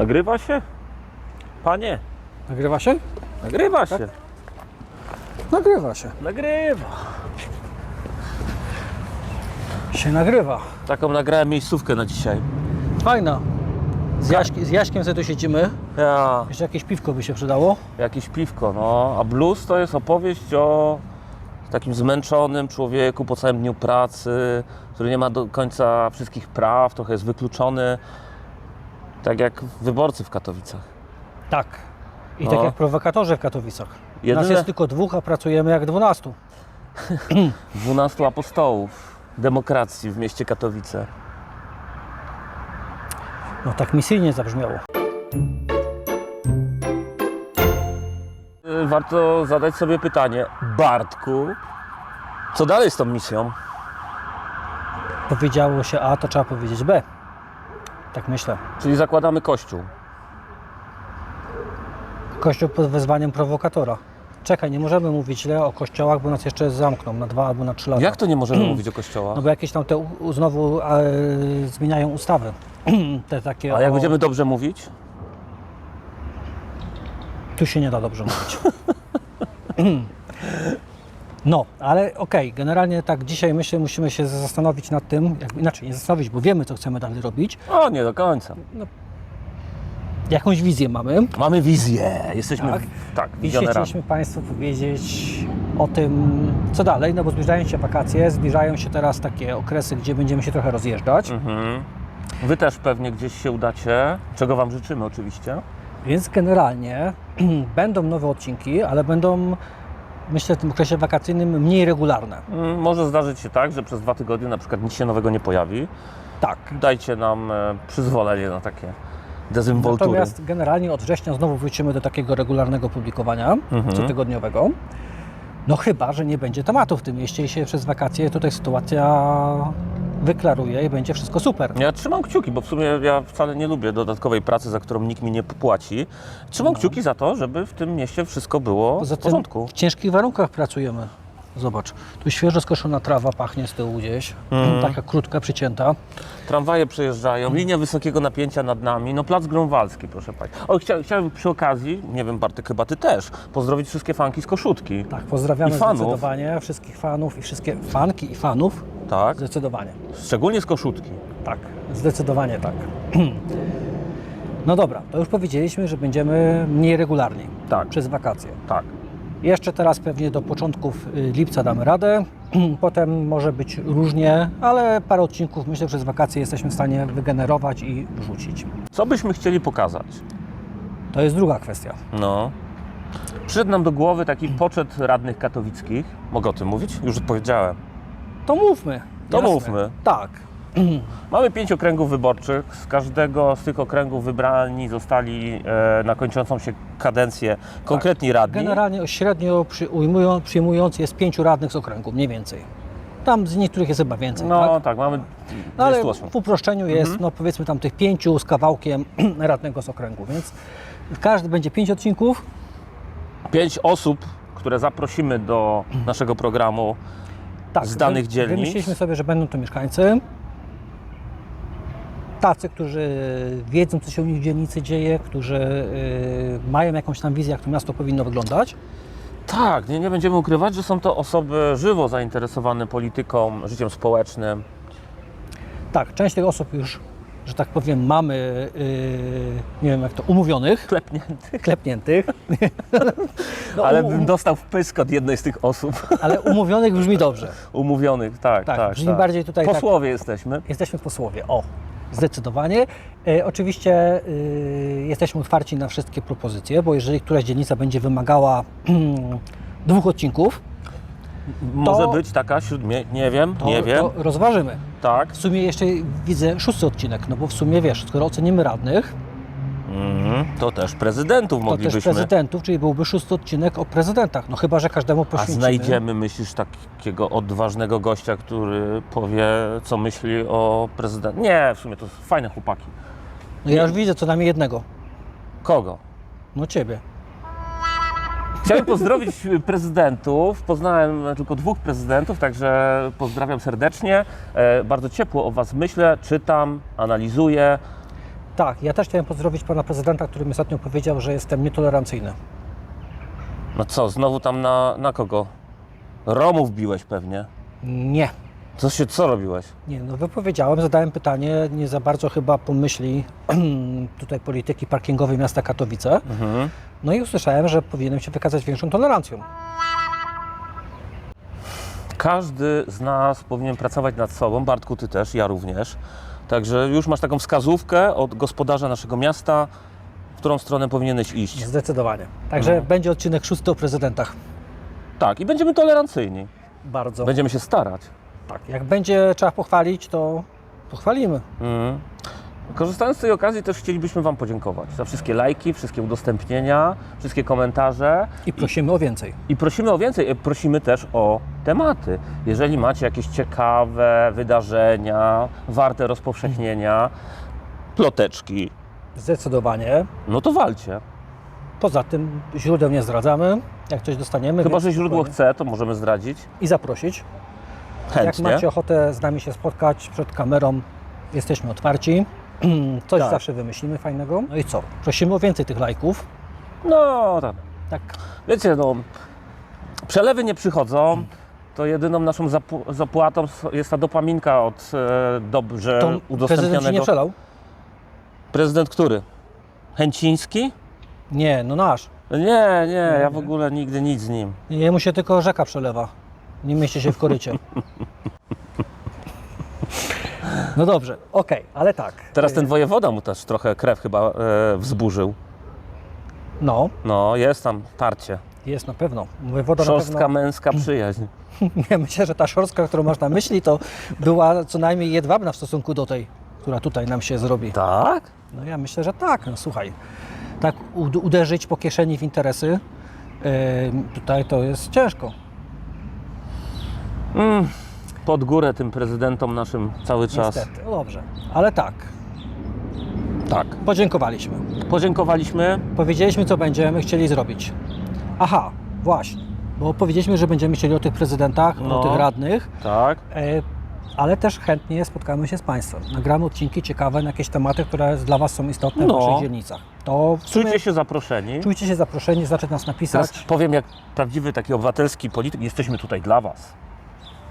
Nagrywa się? Panie, Nagrywa się? nagrywa się. Nagrywa się. Nagrywa. Się nagrywa. Taką nagrałem miejscówkę na dzisiaj. Fajna. Z, Jaśki, z Jaśkiem sobie tu siedzimy. Ja, Jeszcze jakieś piwko by się przydało. jakieś piwko, no. A blues to jest opowieść o takim zmęczonym człowieku po całym dniu pracy, który nie ma do końca wszystkich praw, trochę jest wykluczony. Tak jak wyborcy w Katowicach. Tak. I No. tak jak prowokatorzy w Katowicach. Jedyne- Nas jest tylko dwóch, a pracujemy jak dwunastu. 12 apostołów demokracji w mieście Katowice. No tak misyjnie zabrzmiało. Y, Warto zadać sobie pytanie, Bartku, co dalej z tą misją? Powiedziało się A, to trzeba powiedzieć B. Tak myślę. Czyli zakładamy kościół. Kościół pod wezwaniem prowokatora. Czekaj, nie możemy mówić źle o kościołach, bo nas jeszcze zamkną na dwa albo na trzy lata. Jak to nie możemy mówić o kościołach? No bo jakieś tam te u, znowu e, zmieniają ustawy. te takie. A jak o- będziemy dobrze mówić? Tu się nie da dobrze mówić. No, ale okej, generalnie tak dzisiaj myślę, musimy się zastanowić nad tym, jakby inaczej nie zastanowić, bo wiemy, co chcemy dalej robić. O, nie do końca. Jakąś wizję mamy. Mamy wizję. Jesteśmy, Tak. tak, tak dzisiaj chcieliśmy Państwu powiedzieć o tym, co dalej, no bo zbliżają się wakacje, zbliżają się teraz takie okresy, gdzie będziemy się trochę rozjeżdżać, Mhm. Wy też pewnie gdzieś się udacie, czego Wam życzymy oczywiście. więc generalnie będą nowe odcinki, ale będą, myślę, w tym okresie wakacyjnym mniej regularne. Mm, Może zdarzyć się tak, że przez dwa tygodnie na przykład nic się nowego nie pojawi. Tak. Dajcie nam e, przyzwolenie na takie dezynwoltury. Natomiast generalnie od września znowu wrócimy do takiego regularnego publikowania Mhm. cotygodniowego. No chyba, że nie będzie tematu w tym mieście i się przez wakacje tutaj sytuacja wyklaruje i będzie wszystko super. Ja trzymam kciuki, bo w sumie ja wcale nie lubię dodatkowej pracy, za którą nikt mi nie płaci. Trzymam kciuki za to, żeby w tym mieście wszystko było No. Poza w porządku. w ciężkich warunkach pracujemy. Zobacz, tu świeżo skoszona trawa pachnie z tyłu gdzieś, Mhm. taka krótka, przycięta. Tramwaje przejeżdżają, linia wysokiego napięcia nad nami, no plac Grunwaldzki, proszę Państwa. O, chcia, chciałem przy okazji, nie wiem Bartek, chyba Ty też, pozdrowić wszystkie fanki z Koszutki. Tak, pozdrawiamy I fanów. zdecydowanie wszystkich fanów i wszystkie fanki i fanów. Tak, Zdecydowanie. szczególnie z Koszutki. Tak, zdecydowanie tak. No dobra, to już powiedzieliśmy, że będziemy mniej regularni Tak, przez wakacje. tak. Jeszcze teraz pewnie do początków y, lipca damy radę. Potem może być różnie, ale parę odcinków myślę, że przez wakacje jesteśmy w stanie wygenerować i wrzucić. Co byśmy chcieli pokazać? To jest druga kwestia. No. Przyszedł nam do głowy taki poczet radnych katowickich. Mogę o tym mówić? Już odpowiedziałem. To mówmy. To Jasne. mówmy. Tak. Mamy pięć okręgów wyborczych. Z każdego z tych okręgów wybrani zostali e, na kończącą się kadencję konkretni radni. Generalnie średnio przy, ujmują, przyjmując jest pięciu radnych z okręgu, mniej więcej. Tam z niektórych jest chyba więcej, No tak? tak, mamy No, ale 28. w uproszczeniu jest, no powiedzmy tam tych pięciu z kawałkiem radnego z okręgu, więc każdy będzie pięć odcinków. Pięć osób, które zaprosimy do naszego programu. Tak, Z danych wy- dzielnic? Wymyśliliśmy sobie, że będą to mieszkańcy. Tacy, którzy wiedzą, co się u nich w dzielnicy dzieje, którzy y, mają jakąś tam wizję, jak to miasto powinno wyglądać. Tak, nie, nie będziemy ukrywać, że są to osoby żywo zainteresowane polityką, życiem społecznym. Tak, część tych osób już, że tak powiem, mamy, y, nie wiem jak to, umówionych, Klepnięty. klepniętych. No, Ale bym dostał wpysk od jednej z tych osób ale umówionych brzmi dobrze. umówionych, tak, Tak, tak. brzmi tak. bardziej tutaj tak- Posłowie jesteśmy. Jesteśmy posłowie, o, zdecydowanie. E, oczywiście y, jesteśmy otwarci na wszystkie propozycje, bo jeżeli któraś dzielnica będzie wymagała dwóch odcinków, Może być taka siódmie, nie wiem, to, nie wiem. to rozważymy. Tak. W sumie jeszcze widzę szósty odcinek, no bo w sumie wiesz, skoro ocenimy radnych, Mhm. To też prezydentów to też moglibyśmy. prezydentów, czyli byłby szósty odcinek o prezydentach. No chyba, że każdemu A poświęcimy. znajdziemy, myślisz, takiego odważnego gościa, który powie, co myśli o prezydencie? Nie, w sumie to fajne chłopaki. No ja już widzę co najmniej jednego. Kogo? No ciebie. Chciałem pozdrowić prezydentów. Poznałem tylko dwóch prezydentów, także pozdrawiam serdecznie. E, bardzo ciepło o Was myślę, czytam, analizuję. Tak, ja też chciałem pozdrowić pana prezydenta, który mi ostatnio powiedział, że jestem nietolerancyjny. No co, znowu tam na, na kogo? Romów biłeś pewnie. Nie. Co się, co robiłeś? Nie, no wypowiedziałem, zadałem pytanie, nie za bardzo chyba pomyśli tutaj polityki parkingowej miasta Katowice. Mhm. No i usłyszałem, że powinienem się wykazać większą tolerancją. Każdy z nas powinien pracować nad sobą, Bartku, ty też, ja również. Także już masz taką wskazówkę od gospodarza naszego miasta, w którą stronę powinieneś iść. Zdecydowanie. Także No. będzie odcinek szósty o prezydentach. Tak, i będziemy tolerancyjni. Bardzo. Będziemy się starać. Tak, jak będzie trzeba pochwalić, to pochwalimy. Mhm. Korzystając z tej okazji też chcielibyśmy Wam podziękować za wszystkie lajki, wszystkie udostępnienia, wszystkie komentarze I prosimy o więcej. i prosimy o więcej. E, Prosimy też o tematy. Jeżeli macie jakieś ciekawe wydarzenia, warte rozpowszechnienia, ploteczki, Zdecydowanie. no to walcie. Poza tym źródeł nie zdradzamy. Jak coś dostaniemy. Chyba, że źródło chce, to możemy zdradzić. I zaprosić. Jak Chętnie. macie ochotę z nami się spotkać przed kamerą, jesteśmy otwarci. Coś Tak. zawsze wymyślimy fajnego. No i co? Prosimy o więcej tych lajków. No, tak. Tak. Wiecie, no, przelewy nie przychodzą. To jedyną naszą zapłatą jest ta dopaminka od e, dobrze To prezydent udostępnionego. nie przelał? Prezydent który? Chęciński? Nie, no nasz. Nie, nie, ja w ogóle nigdy nic z nim. Jemu się tylko rzeka przelewa. Nie mieści się w korycie. No dobrze, okej, ale tak. Teraz ten wojewoda mu też trochę krew chyba e, wzburzył. No, No, jest tam tarcie. jest na pewno. Wojewoda na Szorstka pewno... męska przyjaźń. Ja myślę, że ta szorstka, którą masz na myśli, to była co najmniej jedwabna w stosunku do tej, która tutaj nam się zrobi. Tak? No ja myślę, że tak. No słuchaj, tak ud- uderzyć po kieszeni w interesy, yy, tutaj to jest ciężko. Mm, pod górę tym prezydentom naszym cały czas. Niestety. No dobrze, ale tak. Tak. Podziękowaliśmy. Podziękowaliśmy. Powiedzieliśmy, co będziemy chcieli zrobić. Aha, właśnie. Bo powiedzieliśmy, że będziemy chcieli o tych prezydentach, No. o tych radnych, Tak. e, ale też chętnie spotkamy się z Państwem. Nagramy odcinki ciekawe na jakieś tematy, które dla Was są istotne No. w Waszych dzielnicach. To w sumie Czujcie się zaproszeni. czujcie się zaproszeni, zacząć nas napisać. Teraz powiem, jak prawdziwy taki obywatelski polityk, jesteśmy tutaj dla Was.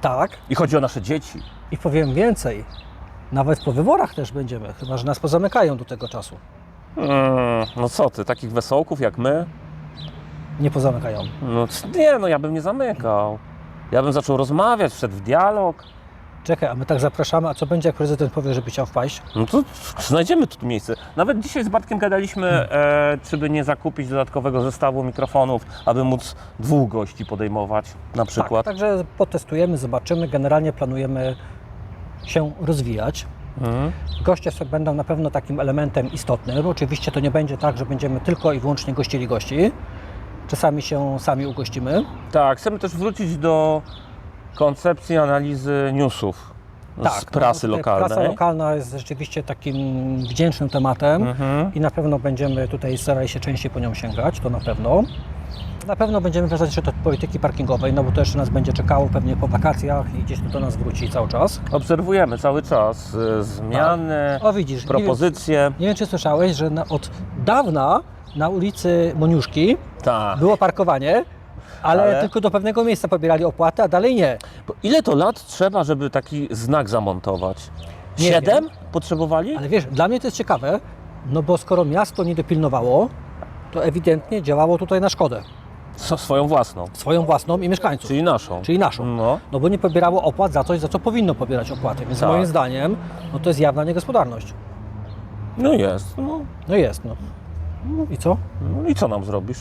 Tak. I chodzi o nasze dzieci. I powiem więcej. Nawet po wyborach też będziemy, chyba że nas pozamykają do tego czasu. Mm, no co ty, takich wesołków jak my? Nie pozamykają. No c- nie, no ja bym nie zamykał. Ja bym zaczął rozmawiać, wszedł w dialog. Czekaj, a my tak zapraszamy, a co będzie, jak prezydent powie, żeby chciał wpaść? No to znajdziemy tu miejsce. Nawet dzisiaj z Bartkiem gadaliśmy, e, czy by nie zakupić dodatkowego zestawu mikrofonów, aby móc dwóch gości podejmować na przykład. Tak, także potestujemy, zobaczymy. Generalnie planujemy się rozwijać. Mhm. Goście sobie będą na pewno takim elementem istotnym. Oczywiście to nie będzie tak, że będziemy tylko i wyłącznie gościli gości. Czasami się sami ugościmy. Tak, chcemy też wrócić do koncepcji analizy newsów z prasy no, lokalnej. Prasa lokalna jest rzeczywiście takim wdzięcznym tematem Mhm. i na pewno będziemy tutaj starali się częściej po nią sięgać, to na pewno. Na pewno będziemy wracać jeszcze do polityki parkingowej, no bo to jeszcze nas będzie czekało pewnie po wakacjach i gdzieś to do nas wróci cały czas. Obserwujemy cały czas e, zmiany, O widzisz, propozycje. Nie wiem, czy słyszałeś, że na, od dawna na ulicy Moniuszki Tak. było parkowanie, ale, Ale? tylko do pewnego miejsca pobierali opłatę, a dalej nie. Bo Ile to lat trzeba, żeby taki znak zamontować? Nie Siedem potrzebowali? Ale wiesz, dla mnie to jest ciekawe, no bo skoro miasto nie dopilnowało, to ewidentnie działało tutaj na szkodę. So, swoją własną, Swoją własną i mieszkańców, czyli, czyli naszą. naszą. No, No bo nie pobierało opłat za coś, za co powinno pobierać opłaty. Więc Tak. moim zdaniem, no to jest jawna niegospodarność. no jest. No, No jest, no. I co? no i co nam zrobisz?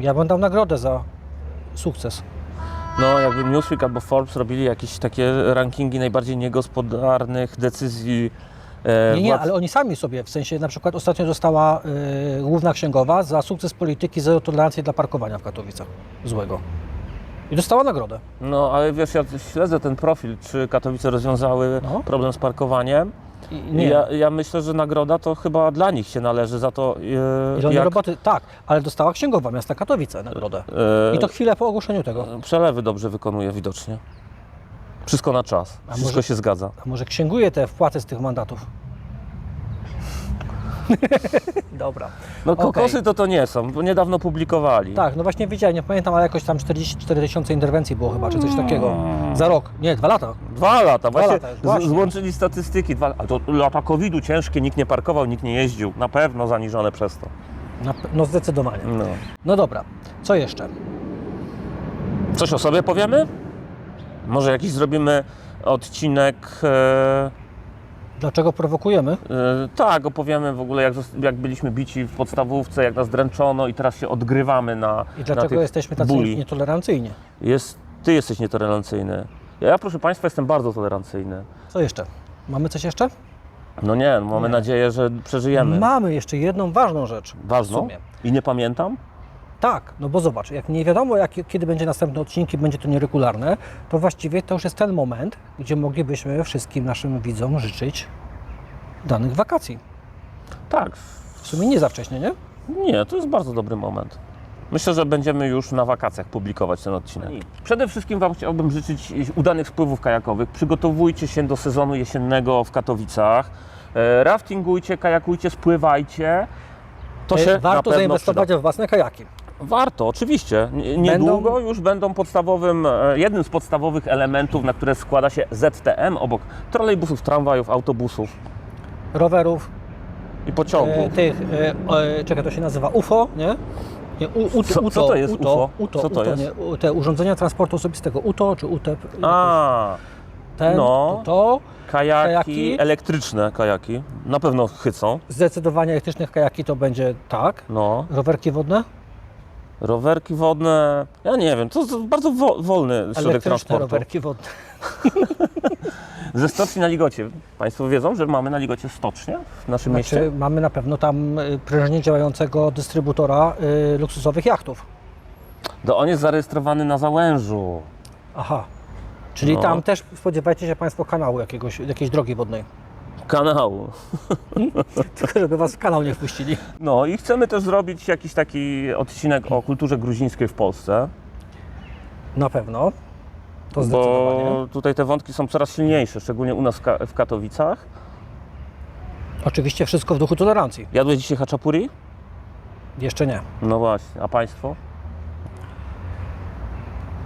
Ja bym dał nagrodę za sukces. No, jakby Newsweek albo Forbes robili jakieś takie rankingi najbardziej niegospodarnych decyzji e, Nie, nie, władz- ale oni sami sobie, w sensie na przykład ostatnio została y, główna księgowa za sukces polityki zero tolerancji dla parkowania w Katowicach. Złego. I dostała nagrodę. No, ale wiesz, ja śledzę ten profil, czy Katowice rozwiązały No. problem z parkowaniem. I, nie, Ja, ja myślę, że nagroda to chyba dla nich się należy za to, e, ile jak roboty, tak, ale dostała księgowa miasta Katowice nagrodę. e, I to chwilę po ogłoszeniu tego. przelewy dobrze wykonuje widocznie. Wszystko na czas. A Wszystko może- się zgadza. A może księguje te wpłaty z tych mandatów? Dobra. No kokosy to to nie są, bo niedawno publikowali. Tak, no właśnie widziałem, nie pamiętam, ale jakoś tam 44 tysiące interwencji było chyba, czy coś takiego. Za rok. Nie, dwa lata. Dwa lata, właśnie, lata, właśnie. Złączyli statystyki. Dwa, a to lata COVID-u ciężkie, nikt nie parkował, nikt nie jeździł. Na pewno zaniżone przez to. Na, no zdecydowanie. No. No dobra, co jeszcze? Coś o sobie powiemy? Może jakiś zrobimy odcinek. E, Dlaczego prowokujemy? e, tak, opowiemy w ogóle, jak, jak byliśmy bici w podstawówce, jak nas dręczono i teraz się odgrywamy na. I na dlaczego tych jesteśmy tacy buli. nietolerancyjni? Jest, ty jesteś nietolerancyjny. Ja, proszę Państwa, jestem bardzo tolerancyjny. Co jeszcze? Mamy coś jeszcze? No nie, mamy Nie. nadzieję, że przeżyjemy. Mamy jeszcze jedną ważną rzecz. Ważną? I nie pamiętam? Tak, no bo zobacz, jak nie wiadomo, jak, kiedy będzie następny odcinek, i będzie to nieregularne, to właściwie to już jest ten moment, gdzie moglibyśmy wszystkim naszym widzom życzyć danych wakacji. Tak. W sumie nie za wcześnie, nie? Nie, to jest bardzo dobry moment. Myślę, że będziemy już na wakacjach publikować ten odcinek. Przede wszystkim Wam chciałbym życzyć udanych spływów kajakowych. Przygotowujcie się do sezonu jesiennego w Katowicach. E, Raftingujcie, kajakujcie, spływajcie. To się E, na Warto pewno zainwestować przyda. we własne kajaki. Warto, oczywiście. Niedługo już będą podstawowym, e, jednym z podstawowych elementów, na które składa się ZTM obok trolejbusów, tramwajów, autobusów Rowerów, i pociągów. e, tych, e, e, czekaj, to się nazywa UFO, nie? nie u, u, Co- UTO, co to jest UTO, UFO? UTO, Co to UTO, jest? Nie, te urządzenia transportu osobistego, UTO czy UTEP, A, ten, no. to, to, kajaki, Kajaki. elektryczne kajaki, na pewno chycą. zdecydowanie elektrycznych kajaki to będzie tak, No, rowerki wodne, rowerki wodne, ja nie wiem, to, to bardzo wo, wolny środek transportu. rowerki wodne. Ze stoczni na Ligocie. Państwo wiedzą, że mamy na Ligocie stocznię w naszym Znaczy, mieście? mamy na pewno tam y, prężnie działającego dystrybutora y, luksusowych jachtów. To on jest zarejestrowany na Załężu. Aha. Czyli No. tam też spodziewajcie się Państwo kanału jakiegoś, jakiejś drogi wodnej. Kanału. Tylko żeby Was w kanał nie wpuścili. No i chcemy też zrobić jakiś taki odcinek o kulturze gruzińskiej w Polsce, Na pewno. To zdecydowanie. bo tutaj te wątki są coraz silniejsze, szczególnie u nas w Katowicach. Oczywiście wszystko w duchu tolerancji. Jadłeś dzisiaj haczapuri? Jeszcze nie. No właśnie, a Państwo?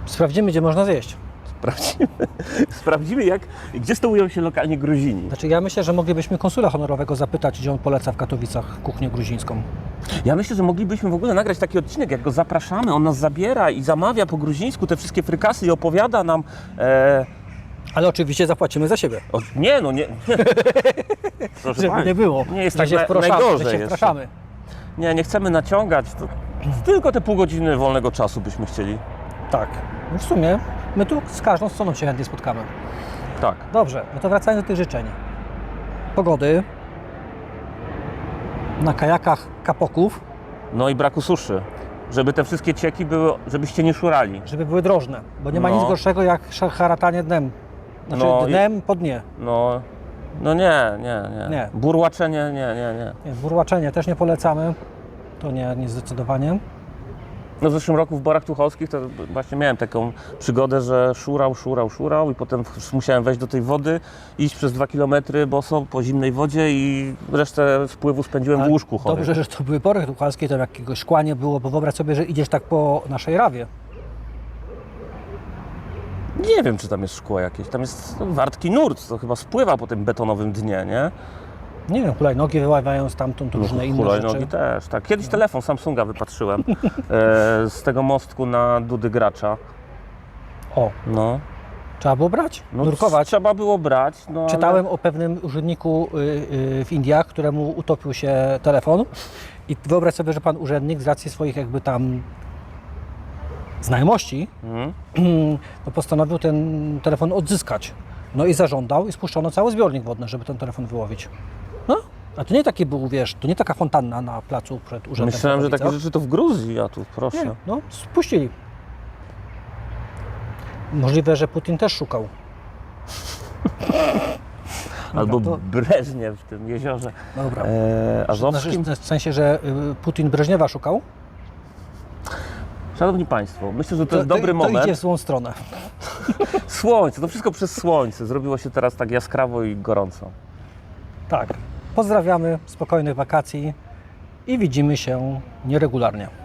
Sprawdzimy, gdzie można zjeść. Sprawdzimy, sprawdzimy jak, gdzie stołują się lokalnie Gruzini. Znaczy, ja myślę, że moglibyśmy konsula honorowego zapytać, gdzie on poleca w Katowicach kuchnię gruzińską. Ja myślę, że moglibyśmy w ogóle nagrać taki odcinek, jak go zapraszamy, on nas zabiera i zamawia po gruzińsku te wszystkie frykasy i opowiada nam... E, Ale oczywiście zapłacimy za siebie. o, nie no, nie... Proszę Żeby pani, nie było. Nie jest że tak się na, wproszamy, najgorzej że się. Nie, nie chcemy naciągać, to tylko te pół godziny wolnego czasu byśmy chcieli. Tak. No w sumie my tu z każdą stroną się chętnie spotkamy. Tak. Dobrze, no to wracając do tych życzeń. Pogody. Na kajakach kapoków, No i braku suszy. Żeby te wszystkie cieki były, żebyście nie szurali. żeby były drożne, bo nie ma No. nic gorszego jak haratanie dnem. Znaczy No i- dnem po dnie. No, no nie, nie, nie. Nie. Burłaczenie, nie, nie, nie. Nie, burłaczenie też nie polecamy. To nie, nie zdecydowanie. No w zeszłym roku w Borach Tucholskich to właśnie miałem taką przygodę, że szurał, szurał, szurał i potem musiałem wejść do tej wody, iść przez dwa kilometry boso po zimnej wodzie i resztę spływu spędziłem w Ale łóżku chorym. Dobrze, że to były pory tuchalskie, tam jakiegoś szkła nie było, bo wyobraź sobie, że idziesz tak po naszej rawie. Nie wiem, czy tam jest szkło jakieś. Tam jest wartki nurt, to chyba spływa po tym betonowym dnie, nie? Nie wiem, hulajnogi wyławiają stamtąd różne inne hulajnogi rzeczy. też, tak. Kiedyś telefon Samsunga wypatrzyłem e, z tego mostku na Dudy Gracza. O, No. trzeba było brać, no nurkować. Trzeba było brać, no ale- Czytałem o pewnym urzędniku y, y, w Indiach, któremu utopił się telefon i wyobraź sobie, że pan urzędnik z racji swoich jakby tam znajomości Mhm. no postanowił ten telefon odzyskać. No i zażądał i spuszczono cały zbiornik wodny, żeby ten telefon wyłowić. No, a to nie taki był, wiesz, to nie taka fontanna na placu przed urzędem. Myślałem, że takie rzeczy to w Gruzji, a tu proszę. Nie, no, spuścili. Możliwe, że Putin też szukał. Albo to- Breżniew w tym jeziorze Dobra. e, azowskim. Znaczy, w sensie, że y, Putin Breżniewa szukał? Szanowni Państwo, myślę, że to, jest dobry to, moment. To idzie w złą stronę. Słońce, to wszystko przez słońce. Zrobiło się teraz tak jaskrawo i gorąco. Tak. Pozdrawiamy, spokojnych wakacji i widzimy się nieregularnie.